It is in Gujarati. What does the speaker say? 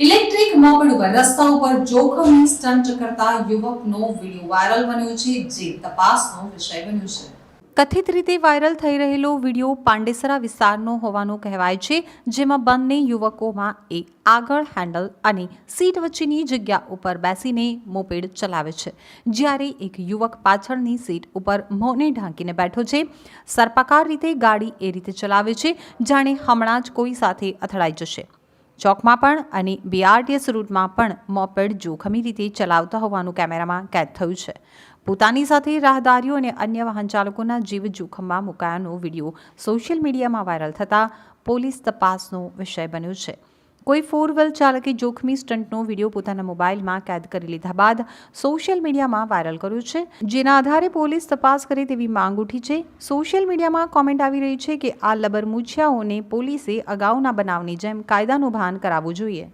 ઇલેક્ટ્રિક મોપેડ ઉપર રસ્તા ઉપર જોખમી સ્ટન્ટ કરતા યુવકનો વીડિયો વાયરલ બન્યો છે, જે તપાસનો વિષય બન્યો છે. કથિત રીતે વાયરલ થઈ રહેલો વીડિયો પાંડેસરા વિસ્તારનો હોવાનું કહેવાય છે, જેમાં બંને યુવકોમાં એ આગળ હેન્ડલ અને સીટ વચ્ચેની જગ્યા ઉપર બેસીને મોપેડ ચલાવે છે. જ્યારે એક યુવક પાછળની સીટ ઉપર મોંને ઢાંકીને બેઠો છે. સર્પાકાર રીતે ગાડી એ રીતે ચલાવે છે, જાણે હમણાં જ કોઈ સાથે અથડાઈ જશે. ચોકમાં પણ અને બીઆરટીએસ રૂટમાં પણ મોપેડ જોખમી રીતે ચલાવતા હોવાનું કેમેરામાં કેદ થયું છે. પોતાની સાથે રાહદારીઓ અને અન્ય વાહન ચાલકોના જીવ જોખમમાં મુકાયાનો વીડિયો સોશિયલ મીડિયામાં વાયરલ થતાં પોલીસ તપાસનો વિષય બન્યો છે. કોઈ ફોર વ્હીલ ચાલકે જોખમી સ્ટંટનો વીડિયો પોતાના મોબાઈલમાં કેદ કરી લીધા બાદ સોશિયલ મીડિયામાં વાયરલ કર્યો છે. જેના આધારે પોલીસ તપાસ કરે તેવી માંગ ઉઠી છે. સોશિયલ મીડિયામાં કોમેન્ટ આવી રહી છે કે આ લબરમૂછિયાઓને પોલીસે અગાઉના બનાવની જેમ કાયદાનું ભાન કરાવવું જોઈએ.